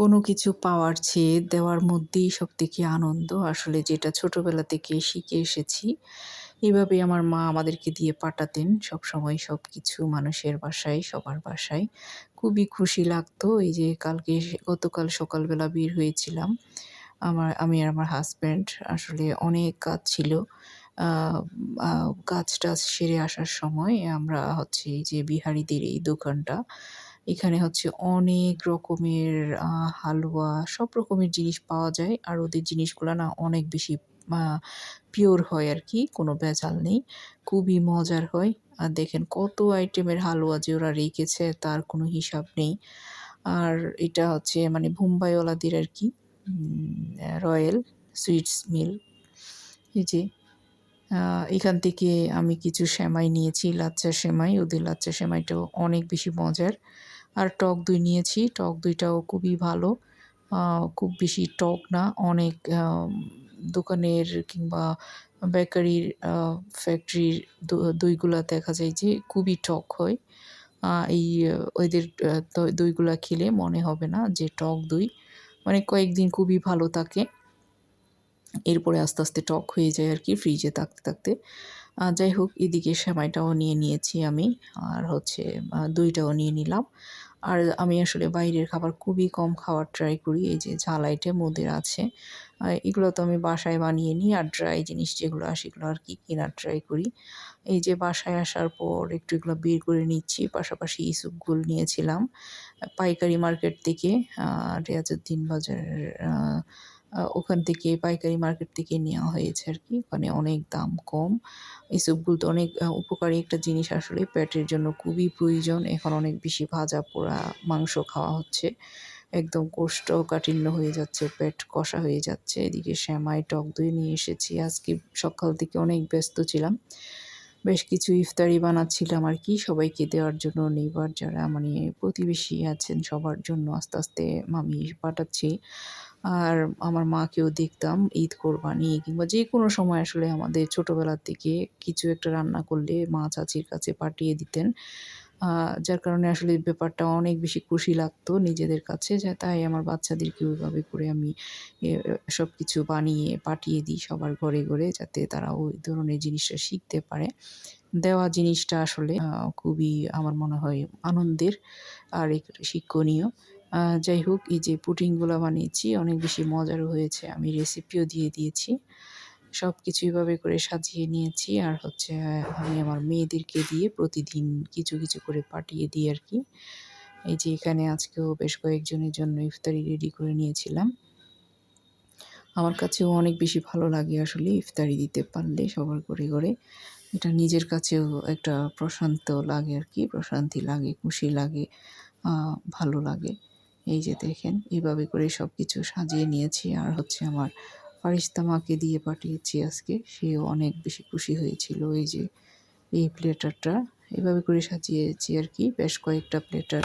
কোনো কিছু পাওয়ার চেয়ে দেওয়ার মধ্যেই সব থেকে আনন্দ। আসলে যেটা ছোটোবেলা থেকে শিখে এসেছি, এভাবেই আমার মা আমাদেরকে দিয়ে পাঠাতেন। সবসময় সব কিছু মানুষের বাসায়, সবার বাসায়। খুবই খুশি লাগতো। এই যে কালকে গতকাল সকালবেলা বের হয়েছিলাম। আমার, আমি আর আমার হাজব্যান্ড আসলে অনেক কাজ ছিল। কাজ টাজ সেরে আসার সময় আমরা হচ্ছে এই যে বিহারিদের এই দোকানটা এখানে হচ্ছে অনেক রকমের হালুয়া সব রকমের জিনিস পাওয়া যায়। আর ওদের জিনিসগুলো না অনেক বেশি পিওর হয় আর কি কোনো ভেজাল নেই। খুবই মজার হয়। আর দেখেন কত আইটেমের হালুয়া যে ওরা রেখেছে, তার কোনো হিসাব নেই। আর এটা হচ্ছে মানে মুম্বাইওয়ালাদের আর কি রয়্যাল সুইটস মিল। এই যে এখান থেকে আমি কিছু সেমাই নিয়েছি, লাচ্চা সেমাই। ওদের লাচ্চা সেমাইটাও অনেক বেশি মজার। আর টক দই নিয়েছি। টক দইটাও খুবই ভালো। খুব বেশি টক না, অনেক দোকানের কিংবা বেকারির ফ্যাক্টরির দইগুলা দেখা যায় যে খুবই টক হয়। এই ওদের দইগুলা খেলে মনে হবে না যে টক দই। মানে কয়েকদিন খুবই ভালো থাকে। এরপরে আস্তে আস্তে টক হয়ে যায় আর কি ফ্রিজে থাকতে থাকতে। যাই হোক, এদিকে সেমাইটাও নিয়ে নিয়েছি আমি, আর হচ্ছে দইটাও নিয়ে নিলাম। আর আমি আসলে বাইরের খাবার খুবই কম খাওয়ার ট্রাই করি, এই যে ঝাল আইটেম ওদের আছে। এগুলো তো আমি বাসায় বানিয়ে নিই, আর ড্রাই জিনিস যেগুলো আসে সেগুলো আর কি কেনার ট্রাই করি। এই যে বাসায় আসার পর একটু এগুলো বের করে নিচ্ছি, পাশাপাশি ইসুপগুল নিয়েছিলাম। পাইকারি মার্কেট থেকে রিয়াজুদ্দিন বাজার ওখান থেকে পাইকারি মার্কেট থেকে নেওয়া হয়েছে আর কি। ওখানে অনেক দাম কম। এই স্যুপগুলো তো অনেক উপকারী একটা জিনিস আসলে। পেটের জন্য খুবই প্রয়োজন। এখন অনেক বেশি ভাজা পোড়া মাংস খাওয়া হচ্ছে। একদম কোষ্ঠকাঠিন্য হয়ে যাচ্ছে, পেট কষা হয়ে যাচ্ছে। এদিকে শ্যামাই টক দই নিয়ে এসেছি। আজকে সকাল থেকে অনেক ব্যস্ত ছিলাম। বেশ কিছু ইফতারি বানাচ্ছিলাম আর কি সবাইকে দেওয়ার জন্য। নেবার যারা মানে প্রতিবেশী আছেন সবার জন্য আস্তে আস্তে আমি পাঠাচ্ছি। আর আমার মাকেও দেখতাম ঈদ কোরবানি কিংবা যে কোনো সময় আসলে আমাদের ছোটোবেলার থেকে কিছু একটা রান্না করলে মা চাচির কাছে পাঠিয়ে দিতেন। যার কারণে আসলে ব্যাপারটা অনেক বেশি খুশি লাগতো নিজেদের কাছে যে তাই আমার বাচ্চাদেরকে ওইভাবে করে আমি সব কিছু বানিয়ে পাঠিয়ে দিই সবার ঘরে ঘরে যাতে তারা ওই ধরনের জিনিসটা শিখতে পারে। দেওয়া জিনিসটা আসলে খুবই আমার মনে হয় আনন্দের আর শিক্ষণীয়। যাই হোক, এই যে পুডিংগুলো বানিয়েছি, অনেক বেশি মজারও হয়েছে। আমি রেসিপিও দিয়ে দিয়েছি। সব কিছু এভাবে করে সাজিয়ে নিয়েছি। আর হচ্ছে আমি আমার মেয়েদেরকে দিয়ে প্রতিদিন কিছু কিছু করে পাঠিয়ে দিই আর কি। এই যে এখানে আজকেও বেশ কয়েকজনের জন্য ইফতারি রেডি করে নিয়েছিলাম। আমার কাছেও অনেক বেশি ভালো লাগে আসলে ইফতারি দিতে পারলে সবার করে করে। এটা নিজের কাছেও একটা প্রশান্ত লাগে আর কি, প্রশান্তি লাগে, খুশি লাগে ভালো লাগে। এই যে দেখেন এইভাবে করে সব কিছু সাজিয়ে নিয়েছি। আর হচ্ছে আমার ফারিস্তা মাকে দিয়ে পাঠিয়েছি আজকে। সেও অনেক বেশি খুশি হয়েছিল এই যে, এই প্লেটারটা। এভাবে করে সাজিয়েছি আর কি, বেশ কয়েকটা প্লেটার।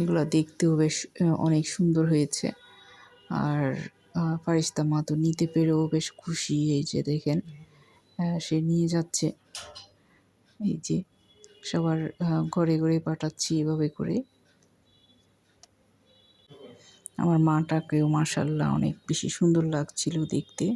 এগুলো দেখতেও বেশ অনেক সুন্দর হয়েছে। আর ফারিস্তা মা তো নিতে পেরেও বেশ খুশি এই যে দেখেন সে নিয়ে যাচ্ছে। এই যে সবার ঘরে ঘরে পাঠাচ্ছি এভাবে করে। আমার মাটাকেও মাসাল্লাহ অনেক বেশি সুন্দর লাগছিল দেখতে।